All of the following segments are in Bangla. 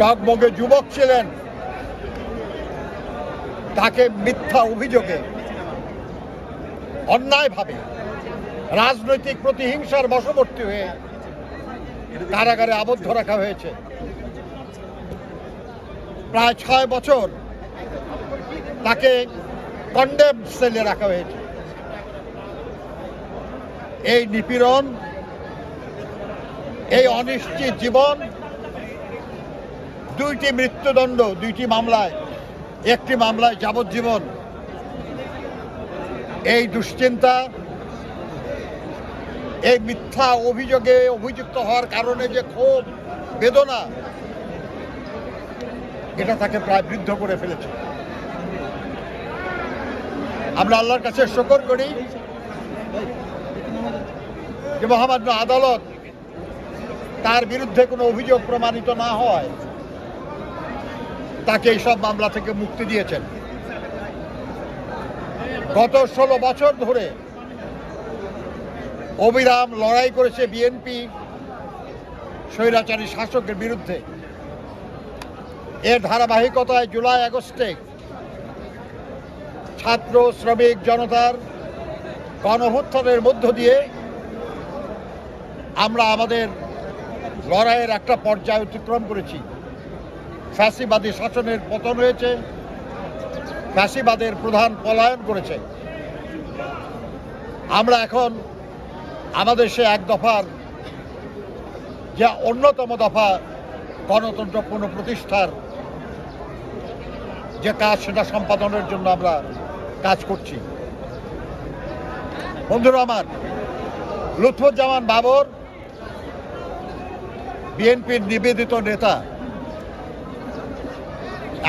টকমগে যুবক ছিলেন। তাকে মিথ্যা অভিযোগে অন্যায়ভাবে রাজনৈতিক প্রতিহিংসার বশবর্তী হয়ে কারাগারে আবদ্ধ রাখা হয়েছে। প্রায় ছয় বছর তাকে কন্ডেম সেলে রাখা হয়েছে। এই নিপীড়ন, এই অনিশ্চিত জীবন দুইটি মৃত্যুদণ্ড, দুইটি মামলায়, একটি মামলায় যাবজ্জীবন। এই দুশ্চিন্তা, এই মিথ্যা অভিযোগে অভিযুক্ত হওয়ার কারণে যে ক্ষোভ, বেদনা, এটা তাকে প্রায় বৃদ্ধ করে ফেলেছে। আমরা আল্লাহর কাছে শকর করি যে মহামান্য আদালত তার বিরুদ্ধে কোনো অভিযোগ প্রমাণিত না হয় তাকে এইসব মামলা থেকে মুক্তি দিয়েছেন। গত ষোলো বছর ধরে অবিরাম লড়াই করেছে বিএনপি, স্বৈরাচারী শাসকের বিরুদ্ধে। এর ধারাবাহিকতায় জুলাই আগস্টে ছাত্র, শ্রমিক, জনতার গণভুত্থানের মধ্য দিয়ে আমরা আমাদের লড়াইয়ের একটা পর্যায় অতিক্রম করেছি। ফ্যাসিবাদী শাসনের পতন হয়েছে, ফ্যাসিবাদের প্রধান পলায়ন করেছে। আমরা এখন আমাদের সে এক দফার, যে অন্যতম দফা গণতন্ত্র পুনঃপ্রতিষ্ঠার যে কাজ, সেটা সম্পাদনের জন্য আমরা কাজ করছি। বন্ধুরা আমার, লুৎফুজ্জামান বাবর, বিএনপির নিবেদিত নেতা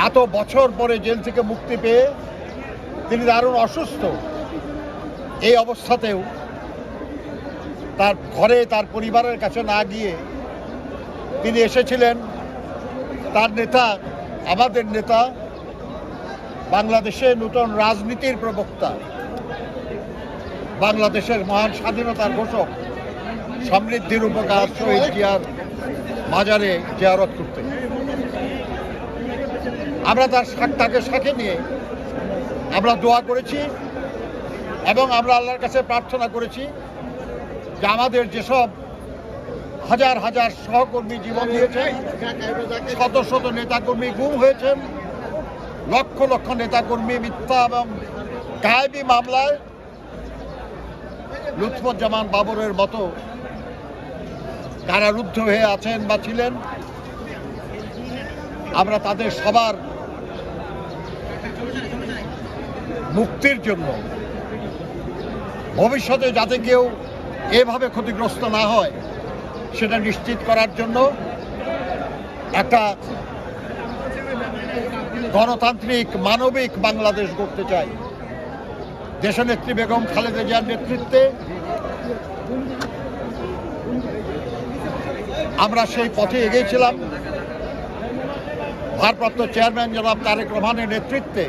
এত বছর পরে জেল থেকে মুক্তি পেয়ে তিনি দারুণ অসুস্থ। এই অবস্থাতেও তার ঘরে, তার পরিবারের কাছে না গিয়ে তিনি এসেছিলেন। তার নেতা, আমাদের নেতা বাংলাদেশের নূতন রাজনীতির প্রবক্তা, বাংলাদেশের মহান স্বাধীনতার ঘোষক, সমৃদ্ধির উপকার মাজারে জিয়ারত করতে আমরা তার তাকে সাথে নিয়ে আমরা দোয়া করেছি এবং আমরা আল্লাহর কাছে প্রার্থনা করেছি যে আমাদের যেসব হাজার হাজার সহকর্মী জীবন দিয়েছেন শত শত নেতাকর্মী গুম হয়েছেন, লক্ষ লক্ষ নেতাকর্মী মিথ্যা এবং গায়েবী মামলায় লুৎফুজ্জামান বাবরের মতো কারারুদ্ধ হয়ে আছেন বা ছিলেন, আমরা তাদের সবার মুক্তির জন্য। ভবিষ্যতে যাতে কেউ এভাবে ক্ষতিগ্রস্ত না হয়, সেটা নিশ্চিত করার জন্য একটা গণতান্ত্রিক, মানবিক বাংলাদেশ গড়তে চাই। দেশনেত্রী বেগম খালেদা জিয়ার নেতৃত্বে আমরা সেই পথে এগিয়েছিলাম ভারপ্রাপ্ত চেয়ারম্যান জনাব তারেক রহমানের নেতৃত্বে